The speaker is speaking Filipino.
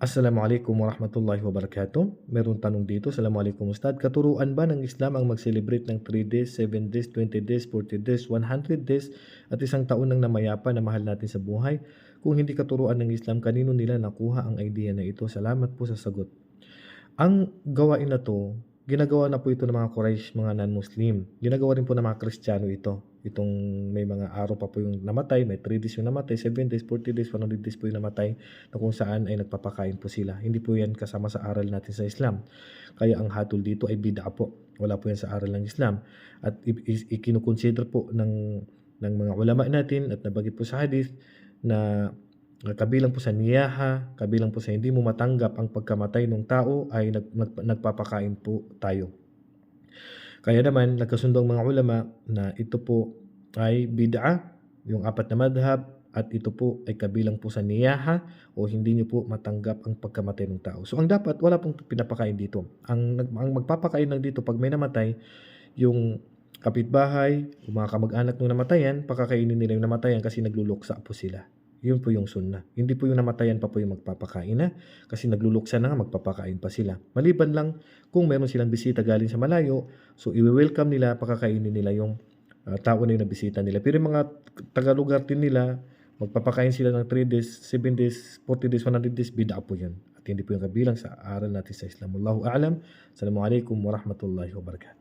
Assalamualaikum warahmatullahi wabarakatuh. Meron tanong dito. Assalamualaikum Ustad. Katuruan ba ng Islam ang mag-celebrate ng 3 days, 7 days, 20 days, 40 days, 100 days at isang taon ng namayapa na mahal natin sa buhay? Kung hindi katuruan ng Islam, kanino nila nakuha ang idea na ito? Salamat po sa sagot. Ang gawain na to, ginagawa na po ito ng mga Quraysh, mga non-Muslim. Ginagawa rin po ng mga Kristiyano ito. Itong may mga araw pa po yung namatay, may 3 days yung namatay, 7 days, 40 days, 100 days po yung namatay na kung saan ay nagpapakain po sila. Hindi po yan kasama sa aral natin sa Islam. Kaya ang hatol dito ay bid'a po. Wala po yan sa aral ng Islam. At ikinukonsider po ng, ng mga ulama natin at nabagit po sa hadith na kabilang po sa niyaha, kabilang po sa hindi mo matanggap ang pagkamatay ng tao ay nag, nag, nagpapakain po tayo. Kaya naman, nagkasundo ang mga ulama na ito po ay bid'a, yung apat na madhab, at ito po ay kabilang po sa niyaha o hindi nyo po matanggap ang pagkamatay ng tao. So ang dapat, wala pong pinapakain dito. Ang, ang magpapakain lang dito pag may namatay, yung kapitbahay, yung mga kamag-anak ng namatayan, pakakainin nila yung namatayan kasi nagluluksa po sila. Yun po yung sunna. Hindi po yung namatayan pa po yung magpapakain na kasi nagluluksa na nga magpapakain pa sila. Maliban lang kung meron silang bisita galing sa malayo, so i-welcome nila, pakakainin nila yung ah, tao na yung nabisita nila. Pero yung mga tagalugar din nila, magpapakain sila ng 3 days, 7 days, 40 days, 100 days, bida po yan. At hindi po yung kabilang sa aral natin sa Islam. Wallahu a'lam. Assalamualaikum warahmatullahi wabarakatuh.